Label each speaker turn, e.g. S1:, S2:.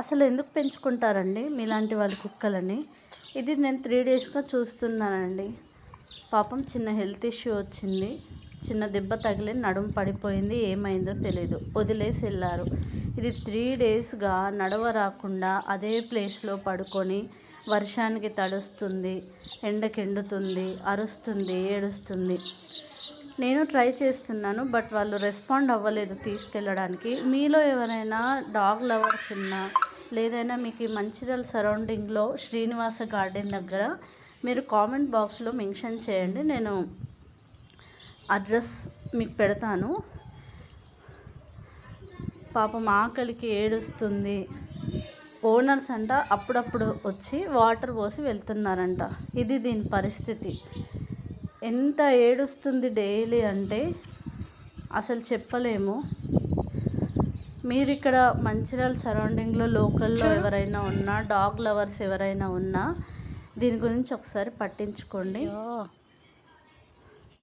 S1: అసలు ఎందుకు పెంచుకుంటారండి మీలాంటి వాళ్ళ కుక్కలని? ఇది నేను త్రీ డేస్గా చూస్తున్నానండి. పాపం చిన్న హెల్త్ ఇష్యూ వచ్చింది. చిన్న దెబ్బ తగిలి నడుము పడిపోయింది. ఏమైందో తెలియదు వదిలేసి వెళ్ళారు. ఇది త్రీ డేస్గా నడవ రాకుండా అదే ప్లేస్లో పడుకొని వర్షానికి తడుస్తుంది ఎండకెండుతుంది అరుస్తుంది ఏడుస్తుంది. నేను ట్రై చేస్తున్నాను బట్ వాళ్ళు రెస్పాండ్ అవ్వలేదు తీసుకెళ్ళడానికి. మీలో ఎవరైనా డాగ్ లవర్స్ ఉన్నా లేదైనా మీకు ఈ మంచిర్యాల సరౌండింగ్లో శ్రీనివాస గార్డెన్ దగ్గర మీరు కామెంట్ బాక్స్లో మెన్షన్ చేయండి. నేను అడ్రస్ మీకు పెడతాను. పాపం ఆకలికి ఏడుస్తుంది. ఓనర్స్ అంట అప్పుడప్పుడు వచ్చి వాటర్ పోసి వెళ్తున్నారంట. ఇది దీని పరిస్థితి. ఎంత ఏడుస్తుంది డైలీ అంటే అసలు చెప్పలేము. మీరు ఇక్కడ మంచిర్యాల సరౌండింగ్లో లోకల్లో ఎవరైనా ఉన్నా డాగ్ లవర్స్ ఎవరైనా ఉన్నా దీని గురించి ఒకసారి పట్టించుకోండి.